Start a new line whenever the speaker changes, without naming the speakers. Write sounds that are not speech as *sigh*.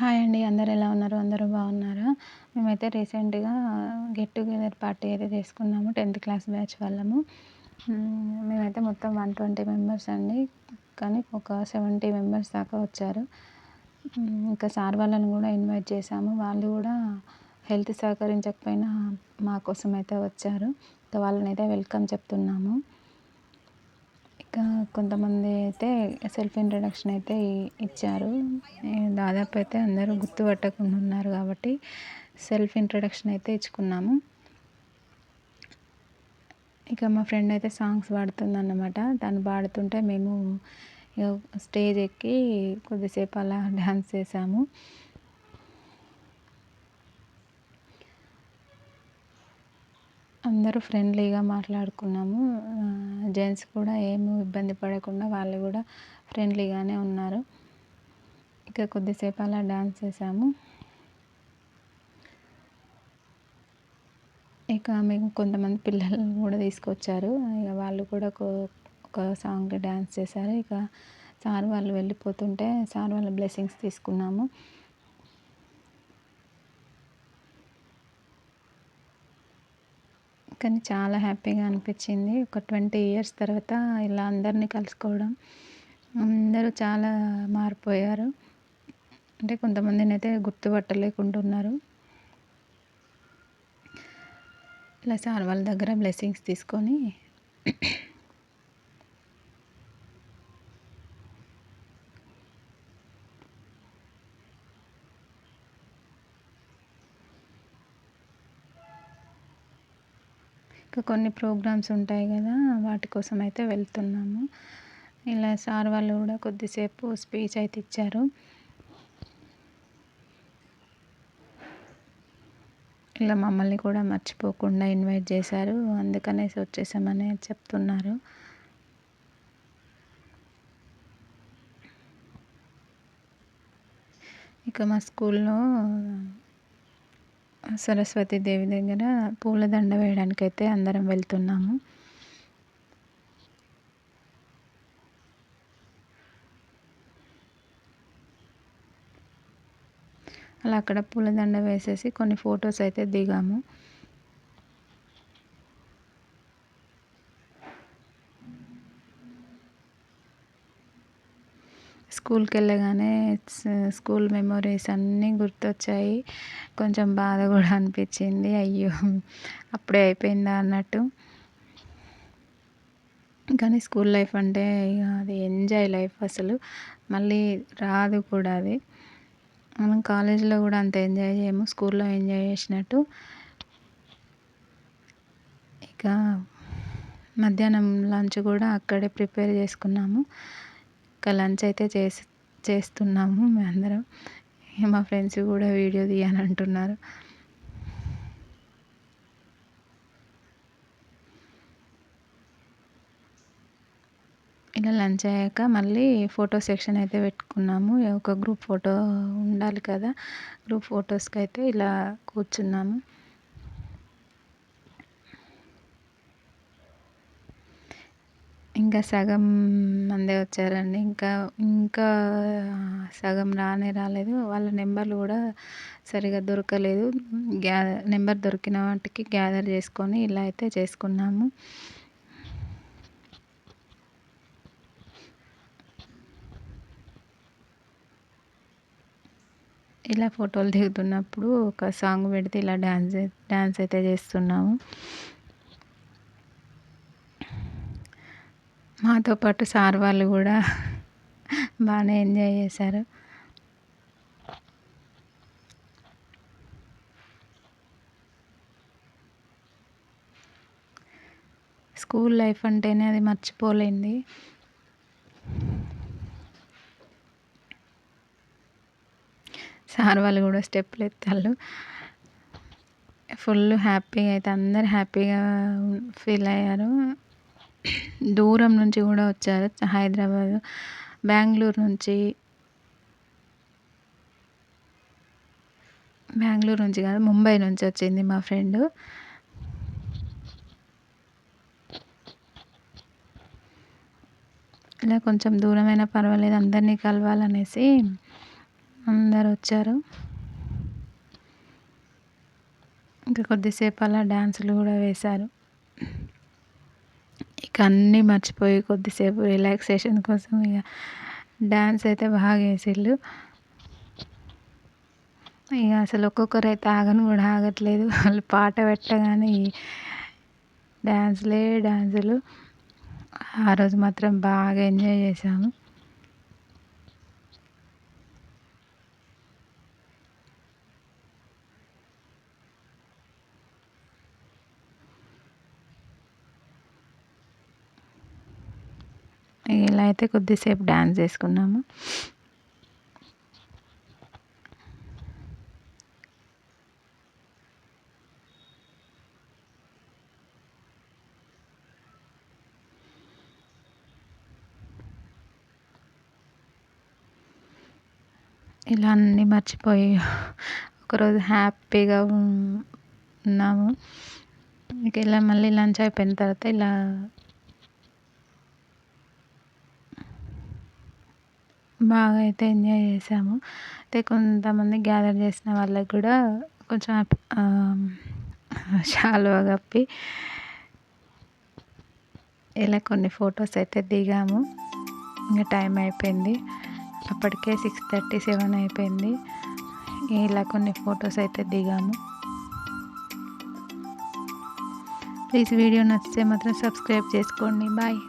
Hi అండి అందరు ఎలా ఉన్నారు? అందరూ బాగున్నారా? మేమైతే రీసెంట్గా గెట్ టుగెదర్ పార్టీ అయితే చేసుకున్నాము టెన్త్ క్లాస్ బ్యాచ్ వాళ్ళము. మేమైతే మొత్తం వన్ ట్వంటీ మెంబర్స్ అండి కానీ ఒక సెవెంటీ మెంబర్స్ దాకా వచ్చారు. ఇంకా సార్ వాళ్ళని కూడా ఇన్వైట్ చేసాము వాళ్ళు కూడా హెల్త్ సహకరించకపోయినా మా కోసం అయితే వచ్చారు. వాళ్ళని అయితే వెల్కమ్ చెప్తున్నాము. ఇంకా కొంతమంది అయితే సెల్ఫ్ ఇంట్రడక్షన్ అయితే ఇచ్చారు. దాదాపు అయితే అందరూ గుర్తుపట్టకుండా ఉన్నారు కాబట్టి సెల్ఫ్ ఇంట్రడక్షన్ అయితే ఇచ్చుకున్నాము. ఇక మా ఫ్రెండ్ అయితే సాంగ్స్ పాడుతుందన్నమాట. తను పాడుతుంటే మేము స్టేజ్ ఎక్కి కొద్దిసేపు అలా *laughs* డ్యాన్స్ చేసాము. అందరూ ఫ్రెండ్లీగా మాట్లాడుకున్నాము. జెంట్స్ కూడా ఏమి ఇబ్బంది పడకుండా వాళ్ళు కూడా ఫ్రెండ్లీగానే ఉన్నారు. ఇక కొద్దిసేపు అలా డాన్స్ చేసాము. ఇక మేము కొంతమంది పిల్లలను కూడా తీసుకొచ్చారు. ఇక వాళ్ళు కూడా ఒక సాంగ్ డ్యాన్స్ చేశారు. ఇక సార్ వాళ్ళు వెళ్ళిపోతుంటే సార్ వాళ్ళ బ్లెస్సింగ్స్ తీసుకున్నాము. కానీ చాలా హ్యాపీగా అనిపించింది. ఒక ట్వంటీ ఇయర్స్ తర్వాత ఇలా అందరినీ కలుసుకోవడం అందరూ చాలా మారిపోయారు. అంటే కొంతమందిని అయితే గుర్తుపట్టలేకుంటున్నారు. ఇలా సార్ వాళ్ళ దగ్గర బ్లెస్సింగ్స్ తీసుకొని ఇంకా కొన్ని ప్రోగ్రామ్స్ ఉంటాయి కదా వాటి కోసం అయితే వెళ్తున్నాము. ఇలా సార్ వాళ్ళు కూడా కొద్దిసేపు స్పీచ్ అయితే ఇచ్చారు. ఇలా మమ్మల్ని కూడా మర్చిపోకుండా ఇన్వైట్ చేశారు. అందుకనేసి వచ్చేసామని చెప్తున్నారు. ఇక మా స్కూల్లో సరస్వతి దేవి దగ్గర పూలదండ వేయడానికి అయితే అందరం వెళ్తున్నాము. అలా అక్కడ పూలదండ వేసేసి కొన్ని ఫొటోస్ అయితే దిగాము. స్కూల్కి వెళ్ళగానే స్కూల్ మెమొరీస్ అన్నీ గుర్తొచ్చాయి. కొంచెం బాధ కూడా అనిపించింది. అయ్యో అప్పుడే అయిపోయిందా అన్నట్టు. కానీ స్కూల్ లైఫ్ అంటే ఇక అది ఎంజాయ్ లైఫ్ అసలు. మళ్ళీ రాదు కూడా అది. మనం కాలేజీలో కూడా అంత ఎంజాయ్ చేయము. స్కూల్లో ఎంజాయ్ చేసినట్టు. ఇక మధ్యాహ్నం లంచ్ కూడా అక్కడే ప్రిపేర్ చేసుకున్నాము. ఇంకా లంచ్ అయితే చేసి చేస్తున్నాము అందరం. మా ఫ్రెండ్స్ కూడా వీడియో తీయని అంటున్నారు ఇలా లంచ్ అయ్యాక మళ్ళీ ఫోటో సెక్షన్ అయితే పెట్టుకున్నాము. ఒక గ్రూప్ ఫోటో ఉండాలి కదా. గ్రూప్ ఫొటోస్కి అయితే ఇలా కూర్చున్నాము. ఇంకా సగం మందే వచ్చారండి. ఇంకా ఇంకా సగం రానే రాలేదు. వాళ్ళ నెంబర్లు కూడా సరిగా దొరకలేదు. గ్యా నెంబర్ దొరికిన వాటికి గ్యాదర్ చేసుకొని ఇలా అయితే చేసుకున్నాము. ఇలా ఫోటోలు దిగుతున్నప్పుడు ఒక సాంగ్ పెడితే ఇలా డ్యాన్స్ డ్యాన్స్ అయితే చేస్తున్నాము. మాతో పాటు సార్ వాళ్ళు కూడా బాగానే ఎంజాయ్ చేశారు. స్కూల్ లైఫ్ అంటేనే అది మర్చిపోలేంది. సార్ వాళ్ళు కూడా స్టెప్పులు ఎత్తాళ్ళు ఫుల్ హ్యాపీగా అయితే అందరు హ్యాపీగా ఫీల్ అయ్యారు. దూరం నుంచి కూడా వచ్చారు హైదరాబాద్ బెంగళూరు నుంచి. బెంగళూరు నుంచి కాదు ముంబై నుంచి వచ్చింది మా ఫ్రెండ్. ఇలా కొంచెం దూరమైనా పర్వాలేదు అందరినీ కలవాలనేసి అందరు వచ్చారు. ఇంకా కొద్దిసేపు అలా డ్యాన్సులు కూడా వేశారు. ఇక అన్నీ మర్చిపోయి కొద్దిసేపు రిలాక్సేషన్ కోసం ఇక డ్యాన్స్ అయితే బాగా వేసిళ్ళు ఇక అసలు ఒక్కొక్కరు అయితే ఆగను కూడా ఆగట్లేదు. వాళ్ళు పాట పెట్టగానే డ్యాన్స్లే డ్యాన్సులు ఆ రోజు మాత్రం బాగా ఎంజాయ్ చేసాము ఇలా అయితే కొద్దిసేపు డ్యాన్స్ చేసుకున్నాము. ఇలా అన్నీ మర్చిపోయి ఒకరోజు హ్యాపీగా ఉన్నాము. ఇక ఇలా మళ్ళీ లంచ్ అయిపోయిన తర్వాత ఇలా బాగా అయితే ఎంజాయ్ చేసాము. అయితే కొంతమంది గ్యాదర్ చేసిన వాళ్ళకి కూడా కొంచెం శాలువా కప్పి ఇలా కొన్ని ఫొటోస్ అయితే దిగాము. ఇంకా టైం అయిపోయింది. అప్పటికే సిక్స్ థర్టీ సెవెన్ అయిపోయింది. ఇలా కొన్ని ఫొటోస్ అయితే దిగాము. ప్లీజ్ వీడియో నచ్చితే మాత్రం సబ్స్క్రైబ్ చేసుకోండి. బాయ్